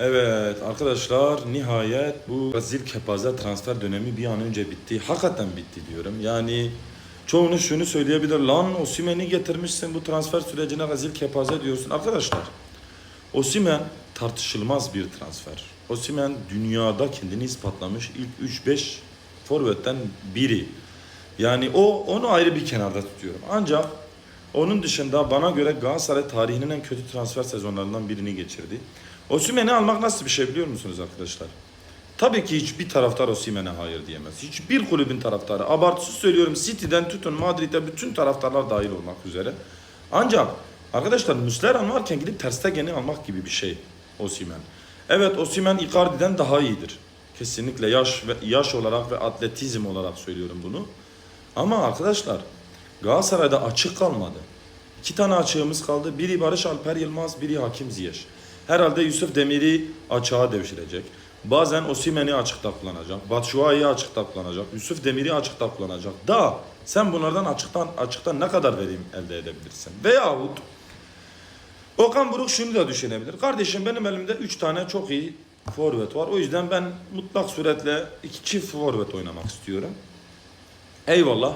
Evet arkadaşlar nihayet bu Brezil kepaze transfer dönemi bir an önce bitti. Hakikaten bitti diyorum. Yani çoğunuz şunu söyleyebilir. Lan Osimhen'i getirmişsin bu transfer sürecine Brezil kepaze diyorsun. Arkadaşlar Osimhen tartışılmaz bir transfer. Osimhen dünyada kendini ispatlamış ilk 3-5 forvetten biri. Yani o onu ayrı bir kenarda tutuyorum. Ancak onun dışında bana göre Galatasaray tarihinin en kötü transfer sezonlarından birini geçirdi. Osimhen'i almak nasıl bir şey biliyor musunuz arkadaşlar? Tabii ki hiçbir taraftar Osimhen'e hayır diyemez. Hiçbir kulübün taraftarı. Abartısız söylüyorum City'den tutun Madrid'e bütün taraftarlar dahil olmak üzere. Ancak arkadaşlar Muslera varken gidip Ter Stegen'i almak gibi bir şey Osimhen. Evet Osimhen Icardi'den daha iyidir. Kesinlikle yaş ve yaş olarak ve atletizm olarak söylüyorum bunu. Ama arkadaşlar Galatasaray'da açık kalmadı. İki tane açığımız kaldı. Biri Barış Alper Yılmaz, biri Hakim Ziyech. Herhalde Yusuf Demir'i açığa devşirecek. Bazen Osimhen'i açıkta kullanacak. Batshuayi'yi açıkta kullanacak. Yusuf Demir'i açıkta kullanacak. Da sen bunlardan açıktan açıktan ne kadar verim elde edebilirsin? Veyahut Okan Buruk şunu da düşünebilir. Kardeşim benim elimde 3 tane çok iyi forvet var. O yüzden ben mutlak suretle iki çift forvet oynamak istiyorum. Eyvallah.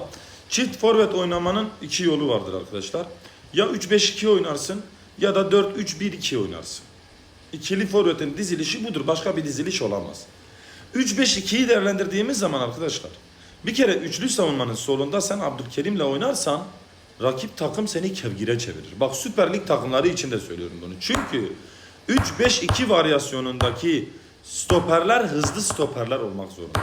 Çift forvet oynamanın iki yolu vardır arkadaşlar. Ya 3-5-2 oynarsın ya da 4-3-1-2 oynarsın. İkili forvetin dizilişi budur. Başka bir diziliş olamaz. 3-5-2'yi değerlendirdiğimiz zaman arkadaşlar bir kere üçlü savunmanın solunda sen Abdülkerim'le oynarsan rakip takım seni kevgire çevirir. Bak Süper Lig takımları için de söylüyorum bunu. Çünkü 3-5-2 varyasyonundaki stoperler hızlı stoperler olmak zorunda.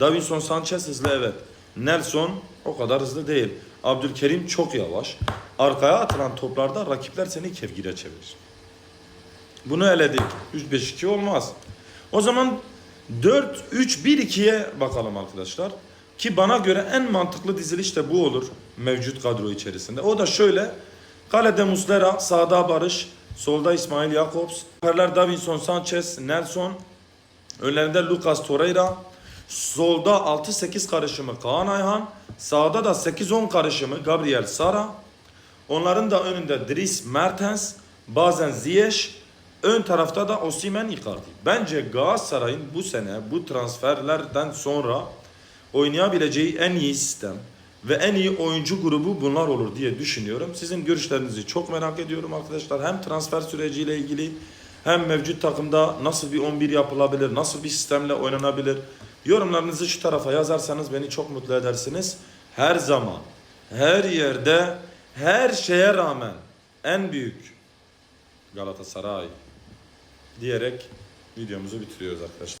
Davinson Sanchez hızlı evet. Nelson o kadar hızlı değil. Abdülkerim çok yavaş. Arkaya atılan toplarda rakipler seni kevgire çevirir. Bunu eledik. 3-5-2 olmaz. O zaman 4-3-1-2'ye bakalım arkadaşlar. Ki bana göre en mantıklı diziliş de bu olur. Mevcut kadro içerisinde. O da şöyle. Kalede Muslera, sağda Barış, solda İsmail Jakobs, Perler Davinson Sanchez, Nelson, önlerinde Lucas Torreira, solda 6-8 karışımı Kaan Ayhan, sağda da 8-10 karışımı Gabriel Sara, Onların da önünde Dries Mertens, bazen Ziyech, ön tarafta da Osimhen Icardi. Bence Galatasaray'ın bu sene bu transferlerden sonra oynayabileceği en iyi sistem ve en iyi oyuncu grubu bunlar olur diye düşünüyorum. Sizin görüşlerinizi çok merak ediyorum arkadaşlar. Hem transfer süreciyle ilgili hem mevcut takımda nasıl bir 11 yapılabilir, nasıl bir sistemle oynanabilir. Yorumlarınızı şu tarafa yazarsanız beni çok mutlu edersiniz. Her zaman, her yerde, her şeye rağmen en büyük Galatasaray diyerek videomuzu bitiriyoruz arkadaşlar.